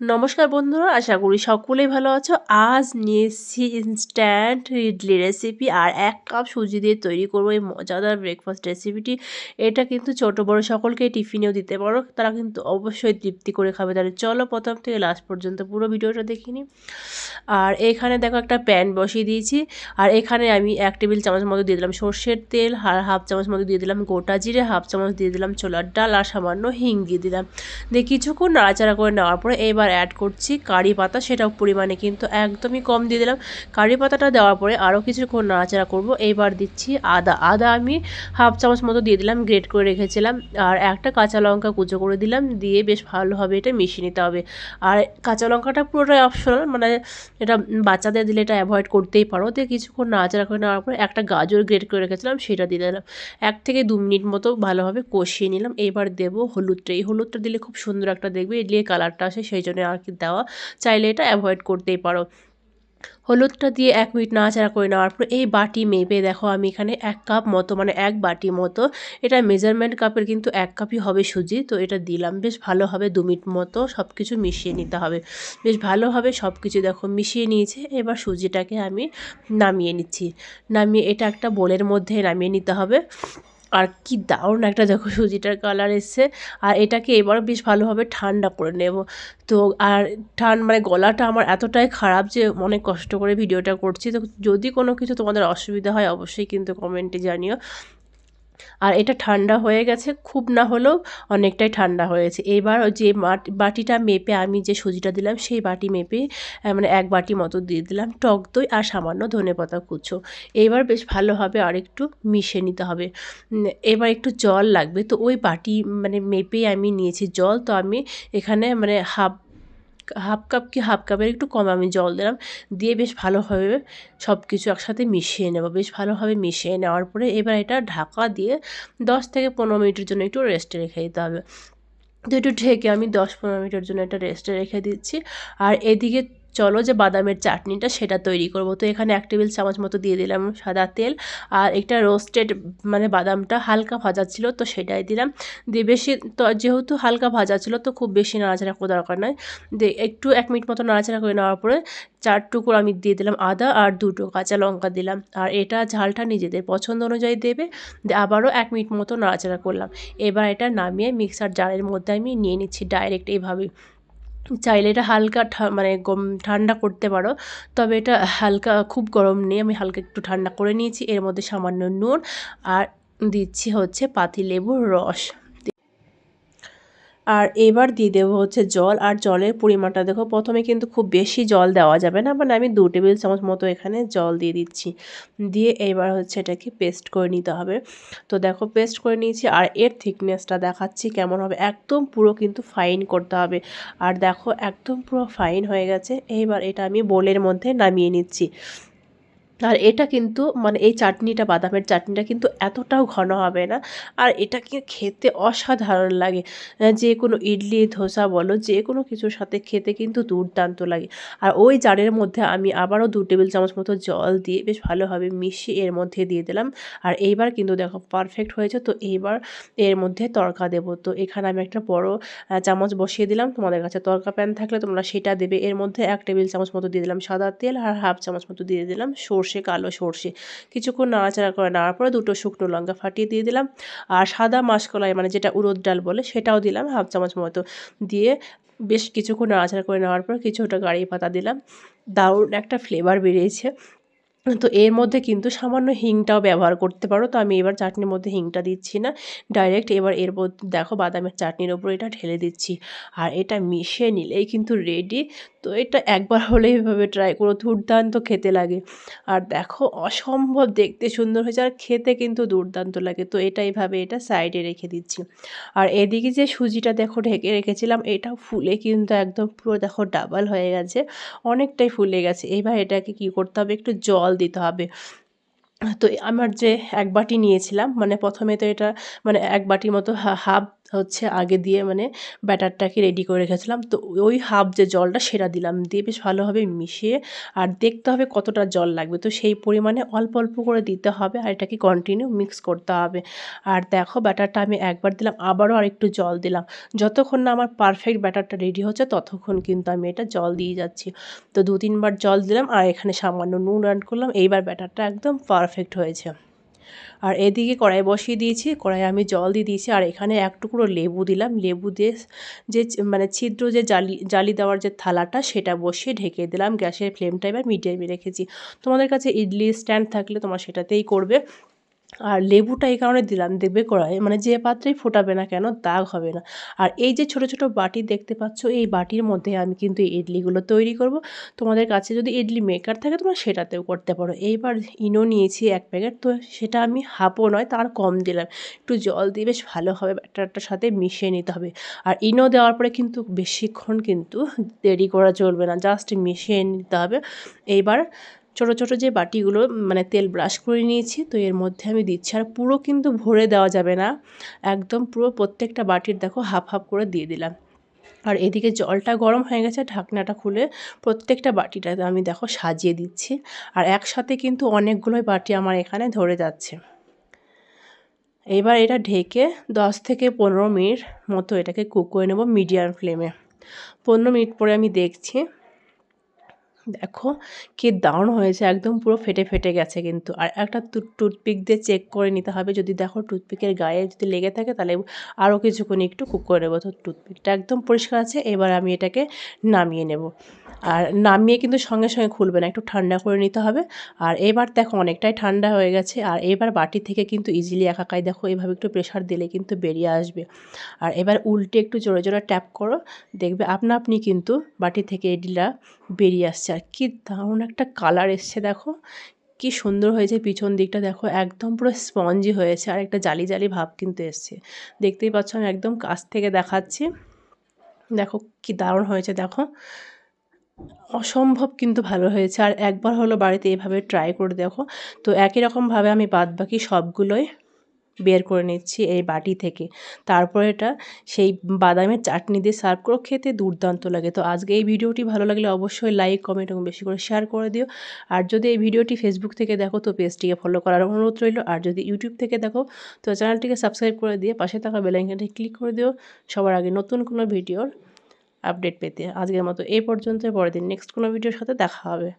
নমস্কার বন্ধুরা, আশা করি সকলেই ভালো আছো। আজ নিয়ে ইনস্ট্যান্ট ইডলি রেসিপি আর এক কাপ সুজি দিয়ে তৈরি করব এই মজাদার ব্রেকফাস্ট রেসিপিটি এটা কিন্তু ছোট বড় সকলকে টিফিনেও দিতে পারো, তারা কিন্তু অবশ্যই তৃপ্তি করে খাবে। তাহলে চলো প্রথম থেকে লাস্ট পর্যন্ত পুরো ভিডিওটা দেখিনি আর এখানে দেখো একটা প্যান বসিয়ে দিয়েছি। আর এখানে আমি এক টেবিল চামচ মতো দিয়ে দিলাম সর্ষের তেল, আর হাফ চামচ মতো দিয়ে দিলাম গোটা জিরে হাফ চামচ দিয়ে দিলাম ছোলার ডাল, আর সামান্য হিং দিয়ে দিলাম। দিয়ে কিছুক্ষণ নাড়াচাড়া করে নেওয়ার পরে এবার এবার অ্যাড করছি কারি পাতা, সেটাও পরিমাণে কিন্তু একদমই কম দিয়ে দিলাম। কারি পাতাটা দেওয়ার পরে আরও কিছুক্ষণ নাড়াচাড়া করব। এবার দিচ্ছি আদা। আদা আমি হাফ চামচ মতো দিয়ে দিলাম গ্রেট করে রেখেছিলাম। আর একটা কাঁচা লঙ্কা কুচো করে দিলাম, দিয়ে বেশ ভালোভাবে এটা মিশিয়ে নিতে হবে। আর কাঁচা লঙ্কাটা পুরোটাই অপশনাল মানে এটা বাচ্চাদের দিলে এটা অ্যাভয়েড করতেই পারো। দিয়ে কিছুক্ষণ নাড়াচাড়া করে নেওয়ার পরে একটা গাজর গ্রেট করে রেখেছিলাম, সেটা দিয়ে দিলাম। এক থেকে দু মিনিট মতো ভালোভাবে কষিয়ে নিলাম। এবার দেবো হলুদটা। এই হলুদটা দিলে খুব সুন্দর একটা দেখবে ইডলির কালারটা আসে সেই জন্য আর কি দেওয়া চাইলে এটা অ্যাভয়েড করতেই পারো। হলুদটা দিয়ে এক মিনিট নাড়াচাড়া করে নেওয়ার পর এই বাটি মেপে দেখো আমি এখানে এক কাপ মতো মানে এক বাটি মতো, এটা মেজারমেন্ট কাপের কিন্তু এক কাপই হবে সুজি, তো এটা দিলাম। বেশ ভালোভাবে দু মিনিট মতো সব কিছু মিশিয়ে নিতে হবে। বেশ ভালোভাবে সব কিছু দেখো মিশিয়ে নিয়েছে, এবার সুজিটাকে আমি নামিয়ে নিচ্ছি। নামিয়ে এটা একটা বোলের মধ্যে নামিয়ে নিতে হবে। আর কি দারুণ একটা দেখো সুজিটার কালার এসছে। আর এটাকে এবার বেশ ভালোভাবে ঠান্ডা করে নেব। তো আর ঠান মানে গলাটা আমার এতটাই খারাপ যে অনেক কষ্ট করে ভিডিওটা করছি। তো যদি কোনো কিছু তোমাদের অসুবিধা হয়, অবশ্যই কিন্তু কমেন্টে জানিও। আর এটা ঠান্ডা হয়ে গেছে, খুব না হলেও অনেকটাই ঠান্ডা হয়েছে। এবার যে বাটিটা মেপে আমি যে সুজিটা দিলাম, সেই বাটি মেপে মানে এক বাটি মতো দিয়ে দিলাম, টক দই আর সামান্য ধনে পাতা কুচো। এবার বেশ ভালোভাবে আর একটু মিশিয়ে নিতে হবে। এবার একটু জল লাগবে, তো ওই বাটি মানে মেপেই আমি নিয়েছি জল। তো আমি এখানে মানে হাফ হাফ কাপ কি হাফ কাপের একটু কম আমি জল দিলাম, দিয়ে বেশ ভালোভাবে সব কিছু একসাথে মিশিয়ে নেব। বেশ ভালোভাবে মিশিয়ে নেওয়ার পরে এবার এটা ঢাকা দিয়ে দশ থেকে পনেরো মিনিটের জন্য একটু রেস্টে রেখে দিতে হবে। তো একটু ঢেকে আমি দশ পনেরো মিনিটের জন্য এটা রেস্টে রেখে দিচ্ছি। আর এদিকে চলো যে বাদামের চাটনিটা সেটা তৈরি করব। তো এখানে এক টেবিল চামচ মতো দিয়ে দিলাম সাদা তেল। আর একটা রোস্টেড মানে বাদামটা হালকা ভাজা ছিল তো সেটাই দিলাম। দিয়ে বেশি তো যেহেতু হালকা ভাজা ছিল তো খুব বেশি নাড়াচাড়া করা দরকার নয়। দিয়ে একটু এক মিনিট মতো নাড়াচাড়া করে নেওয়ার পরে চার টুকরো আমি দিয়ে দিলাম আদা আর দুটো কাঁচা লঙ্কা দিলাম। আর এটা ঝালটা নিজেদের পছন্দ অনুযায়ী দেবে। আবারও এক মিনিট মতো নাড়াচাড়া করলাম। এবার এটা নামিয়ে মিক্সার জারের মধ্যে আমি নিয়ে নিচ্ছি ডাইরেক্ট এইভাবে চাইলে এটা হালকা মানে ঠান্ডা করতে পারো। তবে এটা হালকা, খুব গরম নেই। আমি হালকা একটু ঠান্ডা করে নিয়েছি। এর মধ্যে সামান্য নুন আর দিচ্ছি হচ্ছে পাতিলেবুর রস। আর এবার দিয়ে দেবো হচ্ছে জল আর জলের পরিমাণটা। দেখো প্রথমে কিন্তু খুব বেশি জল দেওয়া যাবে না মানে আমি দু টেবিল চামচ মতো এখানে জল দিয়ে দিচ্ছি। দিয়ে এবার হচ্ছে এটাকে পেস্ট করে নিতে হবে। তো দেখো পেস্ট করে নিয়েছি আর এর থিকনেসটা দেখাচ্ছি কেমন হবে। একদম পুরো কিন্তু ফাইন করতে হবে। আর দেখো একদম পুরো ফাইন হয়ে গেছে। এইবার এটা আমি বোলের মধ্যে নামিয়ে নিচ্ছি। আর এটা কিন্তু মানে এই চাটনিটা, বাদামের চাটনিটা কিন্তু এতটাও ঘন হবে না। আর এটাকে খেতে অসাধারণ লাগে। যে কোনো ইডলি, ধোসা বলো, যে কোনো কিছুর সাথে খেতে কিন্তু দুর্দান্ত লাগে। আর ওই জারের মধ্যে আমি আবারও দু টেবিল চামচ মতো জল দিয়ে বেশ ভালোভাবে মিশিয়ে এর মধ্যে দিয়ে দিলাম। আর এইবার কিন্তু দেখো পারফেক্ট হয়েছে, তো এইবার এর মধ্যে তরকা দেবো। তো এখানে আমি একটা বড় চামচ বসিয়ে দিলাম। তোমাদের কাছে তরকা প্যান থাকলে তোমরা সেটা দেবে। এর মধ্যে এক টেবিল চামচ মতো দিয়ে দিলাম সাদা তেল আর হাফ চামচ মতো দিয়ে দিলাম সর্ষে সর্ষে, কালো সর্ষে। কিছুক্ষণ নাড়াচাড়া করে নেওয়ার পরে দুটো শুকনো লঙ্কা ফাটিয়ে দিয়ে দিলাম। আর সাদা মাসকলাই মানে যেটা উড়দ ডাল বলে, সেটাও দিলাম হাফ চামচ মতো। দিয়ে বেশ কিছুক্ষণ নাড়াচাড়া করে নেওয়ার পর কিছুটা গাড়ি পাতা দিলাম। দারুণ একটা ফ্লেভার বেরিয়েছে। তো এর মধ্যে কিন্তু সামান্য হিংটাও ব্যবহার করতে পারো। তো আমি এবার চাটনির মধ্যে হিংটা দিচ্ছি না। ডাইরেক্ট এবার এর মধ্যে, দেখো বাদামের চাটনির ওপর এটা ঢেলে দিচ্ছি। আর এটা মিশিয়ে নিলেই কিন্তু রেডি তো এটা একবার হলে এভাবে ট্রাই করো, দুর্দান্ত খেতে লাগে। আর দেখো, অসম্ভব দেখতে সুন্দর হয়েছে আর খেতে কিন্তু দুর্দান্ত লাগে। তো এটা এইভাবে এটা সাইডে রেখে দিচ্ছি। আর এদিকে যে সুজিটা দেখো ঢেকে রেখেছিলাম, এটা ফুলে কিন্তু একদম পুরো দেখো ডাবল হয়ে গেছে, অনেকটাই ফুলে গেছে। এবার এটাকে কি করতে হবে? একটু জল দিতে হবে। তো আমার যে এক বাটি নিয়েছিলাম মানে প্রথমে তো এটা মানে এক বাটির মতো হাফ হচ্ছে আগে দিয়ে মানে ব্যাটারটাকে রেডি করে রেখেছিলাম। তো ওই হাফ যে জলটা সেটা দিলাম। দিয়ে বেশ ভালোভাবে মিশিয়ে আর দেখতে হবে কতটা জল লাগবে। তো সেই পরিমাণে অল্প অল্প করে দিতে হবে আর এটাকে কন্টিনিউ মিক্স করতে হবে। আর দেখো ব্যাটারটা আমি একবার দিলাম, আবারও আর একটু জল দিলাম। যতক্ষণ না আমার পারফেক্ট ব্যাটারটা রেডি হচ্ছে, ততক্ষণ কিন্তু আমি এটা জল দিয়ে যাচ্ছি। তো দু তিনবার জল দিলাম আর এখানে সামান্য নুন অ্যাড করলাম। এইবার ব্যাটারটা একদম পারফেক্ট হয়েছে। আর এদিকে কড়াই বসিয়ে দিয়েছি কড়াই আমি জল দিয়ে দিয়েছি। আর এখানে এক টুকরো লেবু দিলাম। লেবু দিয়ে যে মানে ছিদ্র যে জালি জালি দেওয়ার যে থালাটা, সেটা বসিয়ে ঢেকে দিলাম। গ্যাসের ফ্লেমটা এবার মিডিয়ামে রেখেছি। তোমাদের কাছে ইডলি স্ট্যান্ড থাকলে তোমার সেটাতেই করবে। আর লেবুটা এই কারণে দিলাম, দেখবে কড়াই মানে যে পাত্রেই ফোটাবে না কেন দাগ হবে না। আর এই যে ছোট ছোট বাটি দেখতে পাচ্ছ, এই বাটির মধ্যে আমি কিন্তু ইডলিগুলো তৈরি করব। তোমাদের কাছে যদি ইডলি মেকার থাকে, তোমরা সেটাতেও করতে পারো। এইবার ইনো নিয়েছি এক প্যাকেট তো সেটা আমি হাফও নয়, তার কম দিলাম। একটু জল দিয়ে বেশ ভালোভাবে ব্যাটারটার সাথে মিশিয়ে নিতে হবে। আর ইনো দেওয়ার পরে কিন্তু বেশিক্ষণ কিন্তু দেরি করা চলবে না জাস্ট মিশিয়ে নিতে হবে। এইবার ছোট ছোট যে বাটিগুলো মানে তেল ব্রাশ করে নিয়েছি, তো এর মধ্যে আমি দিচ্ছি। আর পুরো কিন্তু ভরে দেওয়া যাবে না। একদম পুরো প্রত্যেকটা বাটির দেখো হাফ হাফ করে দিয়ে দিলাম। আর এদিকে জলটা গরম হয়ে গেছে ঢাকনাটা খুলে প্রত্যেকটা বাটিটাতে আমি দেখো সাজিয়ে দিচ্ছি। আর একসাথে কিন্তু অনেকগুলোই বাটি আমার এখানে ধরে যাচ্ছে। এবার এটা ঢেকে দশ থেকে পনেরো মিনিট মতো এটাকে কুক করে নেব মিডিয়াম ফ্লেমে। পনেরো মিনিট পরে আমি দেখছি দেখো কি দারুণ হয়েছে, একদম পুরো ফেটে ফেটে গেছে কিন্তু। আর একটা টুথপিক দিয়ে চেক করে নিতে হবে, যদি দেখো টুথপিকের গায়ে যদি লেগে থাকে তাহলে আরও কিছুক্ষণ একটু কুক করে নেব। তো টুথপিকটা একদম পরিষ্কার আছে, এবার আমি এটাকে নামিয়ে নেব। আর নামিয়ে কিন্তু সঙ্গে সঙ্গে খুলবে না, একটু ঠান্ডা করে নিতে হবে। আর এবার দেখো অনেকটাই ঠান্ডা হয়ে গেছে, আর এবার বাটি থেকে কিন্তু ইজিলি একাকাই দেখো এভাবে একটু প্রেশার দিলে কিন্তু বেরিয়ে আসবে। আর এবার উল্টে একটু জোরে জোরে ট্যাপ করো, দেখবে আপনা আপনি কিন্তু বাটি থেকে এডিলা বেরিয়ে আসছে। আর কি দারুণ একটা কালার এসছে দেখো, কি সুন্দর হয়েছে পিছন দিকটা দেখো, একদম পুরো স্পঞ্জি হয়েছে আর একটা জালি জালি ভাব কিন্তু এসছে। দেখতেই পাচ্ছ আমি একদম কাছ থেকে দেখাচ্ছি। দেখো কি দারুণ হয়েছে দেখো। অসম্ভব কিন্তু ভালো হয়েছে। আর একবার হলো বাড়িতে এভাবে ট্রাই করে দেখো। তো একই রকমভাবে আমি বাদ বাকি সবগুলোই বের করে নিচ্ছি এই বাটি থেকে। তারপর এটা সেই বাদামের চাটনি দিয়ে সার্ভ করে, খেতে দুর্দান্ত লাগে। তো আজকে এই ভিডিওটি ভালো লাগলে অবশ্যই লাইক কমেন্ট এবং বেশি করে শেয়ার করে দিও। আর যদি এই ভিডিওটি ফেসবুক থেকে দেখো, তো পেজটিকে ফলো করার অনুরোধ রইল। আর যদি ইউটিউব থেকে দেখো, তো চ্যানেলটিকে সাবস্ক্রাইব করে দিয়ে পাশে থাকা বেলাইকনটি ক্লিক করে দিও। সবার আগে নতুন কোনো ভিডিওর আপডেট পেতে। আজকের মতো এই পর্যন্ত পরের দিন নেক্সট কোনো ভিডিওর সাথে দেখা হবে।